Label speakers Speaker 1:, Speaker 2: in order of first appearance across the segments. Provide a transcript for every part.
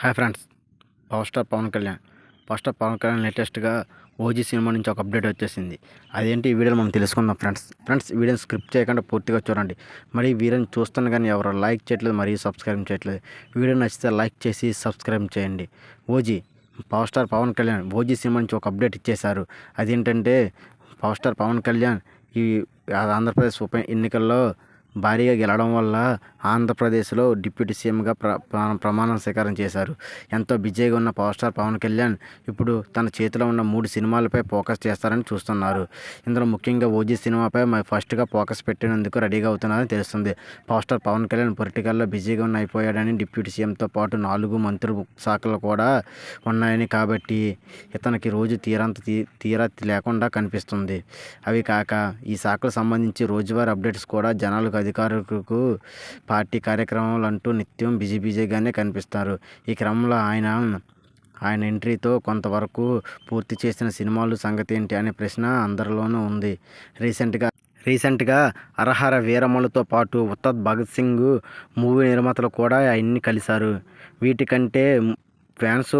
Speaker 1: Hi friends power star Pawan Kalyan. Power star Pawan Kalyan లేటెస్ట్గా OG cinema నుంచి ఒక update వచ్చేసింది. అదేంటి ఈ వీడియోలో మనం తెలుసుకుందాం ఫ్రెండ్స్. ఫ్రెండ్స్ వీడియోని స్క్రిప్ట్ చేయకుండా పూర్తిగా చూడండి. మరి వీడియోని చూస్తాను కానీ ఎవరు లైక్ చేయట్లేదు మరియు సబ్స్క్రైబ్ చేయట్లేదు వీడియో నచ్చితే లైక్ చేసి సబ్స్క్రైబ్ చేయండి. OG power star Pawan Kalyan OG cinema నుంచి ఒక అప్డేట్ ఇచ్చేశారు. అదేంటంటే పవర్ స్టార్ పవన్ కళ్యాణ్ ఈ ఆంధ్రప్రదేశ్ ఉప ఎన్నికల్లో భారీగా గెలవడం వల్ల ఆంధ్రప్రదేశ్లో డిప్యూటీ సీఎంగా ప్ర ప్రమాణం స్వీకారం చేశారు. ఎంతో బిజీగా ఉన్న పవర్ స్టార్ పవన్ కళ్యాణ్ ఇప్పుడు తన చేతిలో ఉన్న మూడు సినిమాలపై ఫోకస్ చేస్తారని చూస్తున్నారు. ఇందులో ముఖ్యంగా ఓజీ సినిమాపై ఫస్ట్గా ఫోకస్ పెట్టినందుకు రెడీగా అవుతున్నారని తెలుస్తుంది. పవర్ స్టార్ పవన్ కళ్యాణ్ పొలిటికల్లో బిజీగా ఉన్న అయిపోయాడని డిప్యూటీ సీఎంతో పాటు నాలుగు మంత్రులు శాఖలు కూడా ఉన్నాయని కాబట్టి ఇతనికి రోజు తీరంత తీ తీరా లేకుండా కనిపిస్తుంది. అవి కాక ఈ శాఖలకు సంబంధించి రోజువారీ అప్డేట్స్ కూడా జనాలకు అధికారులకు పార్టీ కార్యక్రమాలు అంటూ నిత్యం బిజీ బిజీగానే కనిపిస్తారు. ఈ క్రమంలో ఆయన ఆయన ఎంట్రీతో కొంతవరకు పూర్తి చేసిన సినిమాలు సంగతి ఏంటి అనే ప్రశ్న అందరిలోనూ ఉంది. రీసెంట్గా రీసెంట్గా అరహర వీరమ్మలతో పాటు ఉత్తద్ భగత్ సింగ్ మూవీ నిర్మాతలు కూడా ఆయన్ని కలిశారు. వీటికంటే ఫ్యాన్స్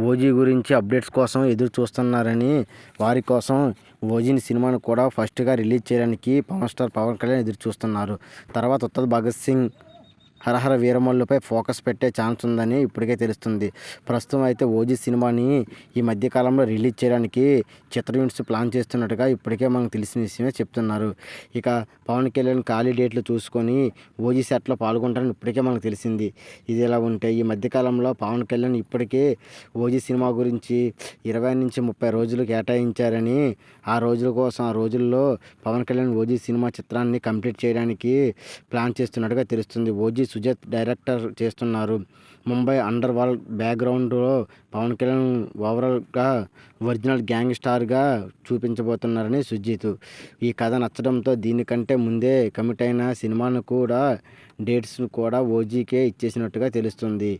Speaker 1: ఓజీ గురించి అప్డేట్స్ కోసం ఎదురు చూస్తున్నారని వారి కోసం ఓజీని సినిమాను కూడా ఫస్ట్గా రిలీజ్ చేయడానికి పవన్ స్టార్ పవన్ కళ్యాణ్ ఎదురు చూస్తున్నారు. తర్వాత ఉత్తర్ భగత్ సింగ్ హరహర వీరమల్లుపై ఫోకస్ పెట్టే ఛాన్స్ ఉందని ఇప్పటికే తెలుస్తుంది. ప్రస్తుతం అయితే ఓజీ సినిమాని ఈ మధ్యకాలంలో రిలీజ్ చేయడానికి చిత్ర యూనిట్స్ ప్లాన్ చేస్తున్నట్టుగా ఇప్పటికే మనకు తెలిసిన విషయమే చెప్తున్నారు. ఇక పవన్ కళ్యాణ్ ఖాళీ డేట్లు చూసుకొని ఓజీ సెట్లో పాల్గొంటారని ఇప్పటికే మనకు తెలిసింది. ఇది ఎలా ఉంటే ఈ మధ్యకాలంలో పవన్ కళ్యాణ్ ఇప్పటికే ఓజీ సినిమా గురించి ఇరవై నుంచి ముప్పై రోజులు కేటాయించారని ఆ రోజుల కోసం ఆ రోజుల్లో పవన్ కళ్యాణ్ ఓజీ సినిమా చిత్రాన్ని కంప్లీట్ చేయడానికి ప్లాన్ చేస్తున్నట్టుగా తెలుస్తుంది. ఓజీ సుజాత్ డైరెక్టర్ చేస్తున్నారు. ముంబై అండర్ వరల్డ్ బ్యాక్గ్రౌండ్లో పవన్ కళ్యాణ్ ఓవరాల్గా ఒరిజినల్ గ్యాంగ్ స్టార్గా చూపించబోతున్నారని సుజిత్. ఈ కథ నచ్చడంతో దీనికంటే ముందే కమిట్ అయిన సినిమాను కూడా డేట్స్ కూడా ఓజీకే ఇచ్చేసినట్టుగా తెలుస్తుంది.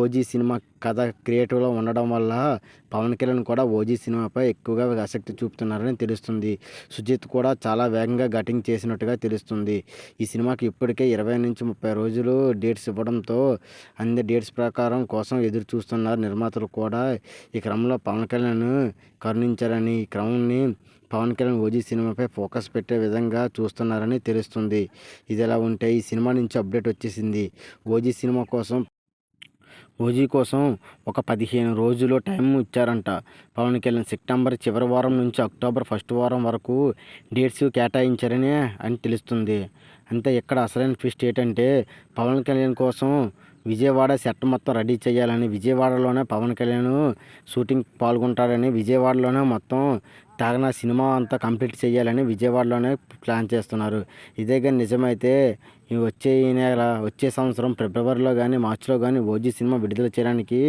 Speaker 1: ఓజీ సినిమా కథ క్రియేటివ్లో ఉండడం వల్ల పవన్ కళ్యాణ్ కూడా ఓజీ సినిమాపై ఎక్కువగా ఆసక్తి చూపుతున్నారని తెలుస్తుంది. సుజిత్ కూడా చాలా వేగంగా గటింగ్ చేసినట్టుగా తెలుస్తుంది. ఈ సినిమాకి ఇప్పటికే ఇరవై నుంచి ముప్పై రోజులు డేట్స్ ఇవ్వడంతో అన్ని డేట్స్ ప్రకారం కోసం ఎదురు చూస్తున్నారు నిర్మాతలు కూడా ఈ క్రమంలో పవన్ కళ్యాణ్ కరుణించారని ఈ క్రమాన్ని పవన్ కళ్యాణ్ ఓజీ సినిమాపై ఫోకస్ పెట్టే విధంగా చూస్తున్నారని తెలుస్తుంది. ఇది ఎలా ఉంటే ఈ సినిమా నుంచి అప్డేట్ వచ్చేసింది. ఓజీ సినిమా కోసం ఓజీ కోసం ఒక పదిహేను రోజులు టైం ఇచ్చారంట. పవన్ కళ్యాణ్ సెప్టెంబర్ చివరి వారం నుంచి అక్టోబర్ ఫస్ట్ వారం వరకు డేట్స్ కేటాయించారని అని తెలుస్తుంది. అంతే ఇక్కడ అసలైన ట్విస్ట్ ఏంటంటే పవన్ కళ్యాణ్ కోసం విజయవాడ సెట్ మొత్తం రెడీ చేయాలని విజయవాడలోనే పవన్ కళ్యాణ్ షూటింగ్ పాల్గొంటారని విజయవాడలోనే మొత్తం తాగిన సినిమా అంతా కంప్లీట్ చేయాలని విజయవాడలోనే ప్లాన్ చేస్తున్నారు. ఇదే కానీ నిజమైతే వచ్చే ఈ నెల వచ్చే సంవత్సరం ఫిబ్రవరిలో కానీ మార్చిలో కానీ ఓజీ సినిమా విడుదల చేయడానికి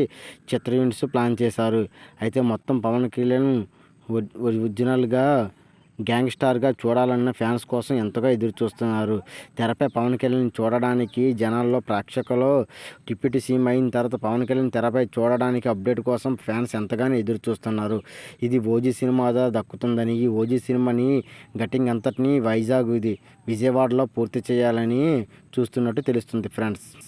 Speaker 1: చిత్ర యూనిట్స్ ప్లాన్ చేశారు. అయితే మొత్తం పవన్ కళ్యాణ్ ఒరిజినల్గా గ్యాంగ్ స్టార్గా చూడాలన్న ఫ్యాన్స్ కోసం ఎంతగా ఎదురుచూస్తున్నారు. తెరపై పవన్ కళ్యాణ్ చూడడానికి జనాల్లో ప్రేక్షకులు టిప్పిటి సీమ్ అయిన తర్వాత పవన్ కళ్యాణ్ తెరపై చూడడానికి అప్డేట్ కోసం ఫ్యాన్స్ ఎంతగానో ఎదురుచూస్తున్నారు. ఇది ఓజీ సినిమా దక్కుతుందని ఈ ఓజీ సినిమాని గట్టింగ్ అంతటినీ వైజాగ్ ఇది విజయవాడలో పూర్తి చేయాలని చూస్తున్నట్టు తెలుస్తుంది ఫ్రెండ్స్.